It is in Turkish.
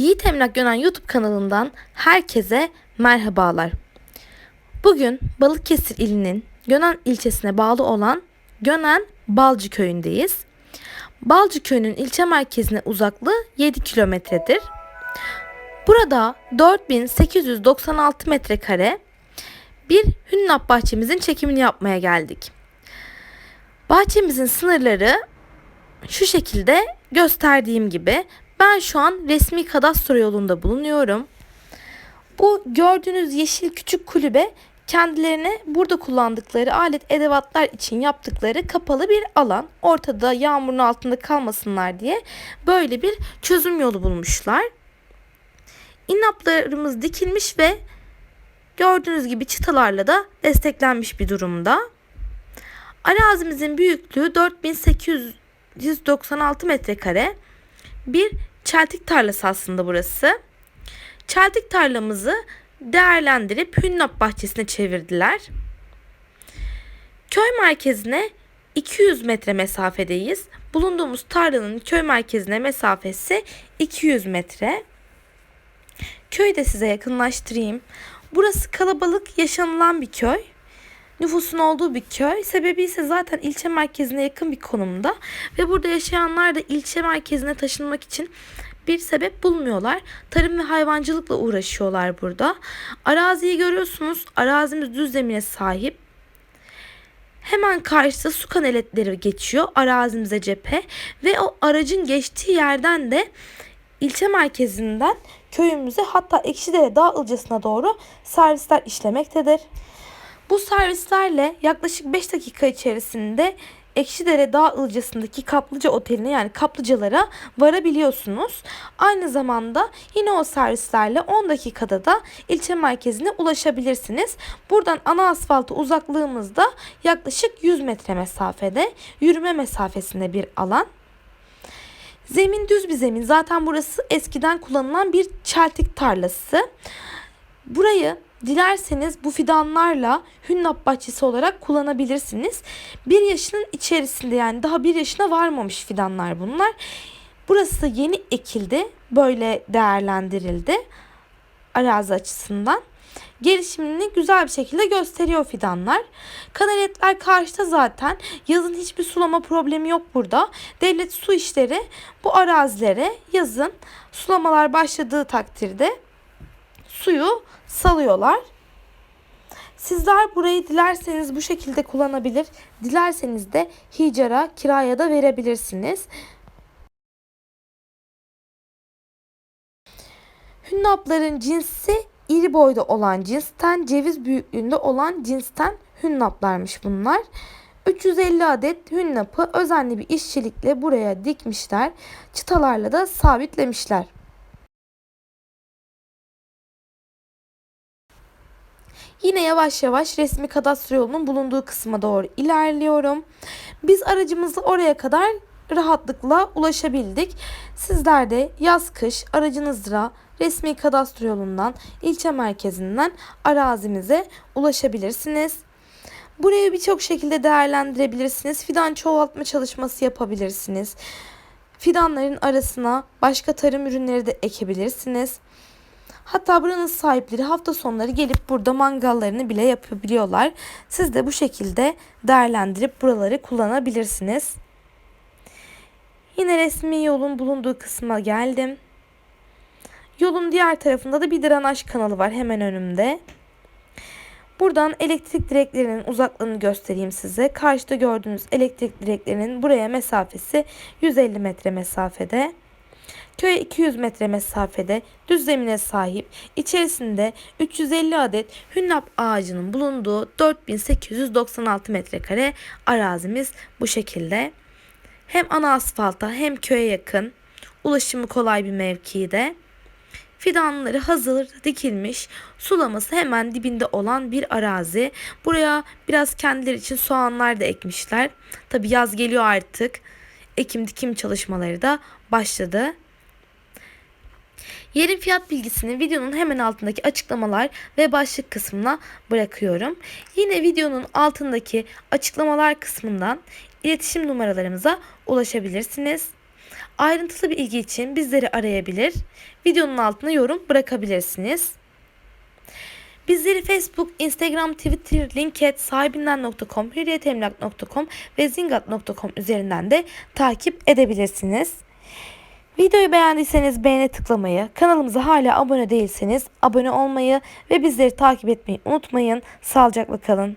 Emlak Gönen YouTube kanalından herkese merhabalar. Bugün Balıkesir ilinin Gönen ilçesine bağlı olan Gönen Balcı köyündeyiz. Balcı köyünün ilçe merkezine uzaklığı 7 kilometredir. Burada 4896 metrekare bir hünnap bahçemizin çekimini yapmaya geldik. Bahçemizin sınırları şu şekilde gösterdiğim gibi ben şu an resmi kadastro yolunda bulunuyorum. Bu gördüğünüz yeşil küçük kulübe kendilerine burada kullandıkları alet edevatlar için yaptıkları kapalı bir alan. Ortada yağmurun altında kalmasınlar diye böyle bir çözüm yolu bulmuşlar. İnaplarımız dikilmiş ve gördüğünüz gibi çıtalarla da desteklenmiş bir durumda. Arazimizin büyüklüğü 4896 metrekare. Bir çeltik tarlası aslında burası. Çeltik tarlamızı değerlendirip Hünnap bahçesine çevirdiler. Köy merkezine 200 metre mesafedeyiz. Bulunduğumuz tarlanın köy merkezine mesafesi 200 metre. Köyü de size yakınlaştırayım. Burası kalabalık yaşanılan bir köy. Nüfusun olduğu bir köy. Sebebi ise zaten ilçe merkezine yakın bir konumda. Ve burada yaşayanlar da ilçe merkezine taşınmak için bir sebep bulmuyorlar. Tarım ve hayvancılıkla uğraşıyorlar burada. Araziyi görüyorsunuz. Arazimiz düz zemine sahip. Hemen karşıda su kanaletleri geçiyor arazimize cephe ve o aracın geçtiği yerden de ilçe merkezinden köyümüze hatta Ekşidere Dağ ilçesine doğru servisler işlemektedir. Bu servislerle yaklaşık 5 dakika içerisinde Ekşidere Dağ ilçesindeki Kaplıca Oteli'ne yani Kaplıcalara varabiliyorsunuz. Aynı zamanda yine o servislerle 10 dakikada da ilçe merkezine ulaşabilirsiniz. Buradan ana asfaltı uzaklığımızda yaklaşık 100 metre mesafede yürüme mesafesinde bir alan. Zemin düz bir zemin. Zaten burası eskiden kullanılan bir çeltik tarlası. Burayı dilerseniz bu fidanlarla hünnap bahçesi olarak kullanabilirsiniz. Bir yaşının içerisinde yani daha bir yaşına varmamış fidanlar bunlar. Burası yeni ekildi. Böyle değerlendirildi arazi açısından. Gelişimini güzel bir şekilde gösteriyor fidanlar. Kanaletler karşıda zaten. Yazın hiçbir sulama problemi yok burada. Devlet su işleri bu arazilere yazın sulamalar başladığı takdirde suyu salıyorlar. Sizler burayı dilerseniz bu şekilde kullanabilir, dilerseniz de hicara, kiraya da verebilirsiniz. Hünnapların cinsi iri boyda olan cinsten, ceviz büyüklüğünde olan cinsten hünnaplarmış bunlar. 350 adet hünnapı özenli bir işçilikle buraya dikmişler. Çıtalarla da sabitlemişler. Yine yavaş yavaş resmi kadastro yolunun bulunduğu kısma doğru ilerliyorum. Biz aracımızla oraya kadar rahatlıkla ulaşabildik. Sizler de yaz kış aracınızla resmi kadastro yolundan ilçe merkezinden arazimize ulaşabilirsiniz. Burayı birçok şekilde değerlendirebilirsiniz. Fidan çoğaltma çalışması yapabilirsiniz. Fidanların arasına başka tarım ürünleri de ekebilirsiniz. Hatta buranın sahipleri hafta sonları gelip burada mangallarını bile yapabiliyorlar. Siz de bu şekilde değerlendirip buraları kullanabilirsiniz. Yine resmi yolun bulunduğu kısma geldim. Yolun diğer tarafında da bir drenaj kanalı var hemen önümde. Buradan elektrik direklerinin uzaklığını göstereyim size. Karşıda gördüğünüz elektrik direklerinin buraya mesafesi 150 metre mesafede. Köye 200 metre mesafede düz zemine sahip, içerisinde 350 adet hünnap ağacının bulunduğu 4896 metrekare arazimiz bu şekilde. Hem ana asfalta hem köye yakın, ulaşımı kolay bir mevkide. Fidanları hazır dikilmiş, sulaması hemen dibinde olan bir arazi. Buraya biraz kendileri için soğanlar da ekmişler. Tabi yaz geliyor artık. Ekim dikim çalışmaları da başladı. Yerin fiyat bilgisini videonun hemen altındaki açıklamalar ve başlık kısmına bırakıyorum. Yine videonun altındaki açıklamalar kısmından iletişim numaralarımıza ulaşabilirsiniz. Ayrıntılı bir ilgi için bizleri arayabilir, videonun altına yorum bırakabilirsiniz. Bizleri Facebook, Instagram, Twitter, LinkedIn, sahibinden.com, hürriyetemlak.com ve zingat.com üzerinden de takip edebilirsiniz. Videoyu beğendiyseniz beğene tıklamayı, kanalımıza hala abone değilseniz abone olmayı ve bizleri takip etmeyi unutmayın. Sağlıcakla kalın.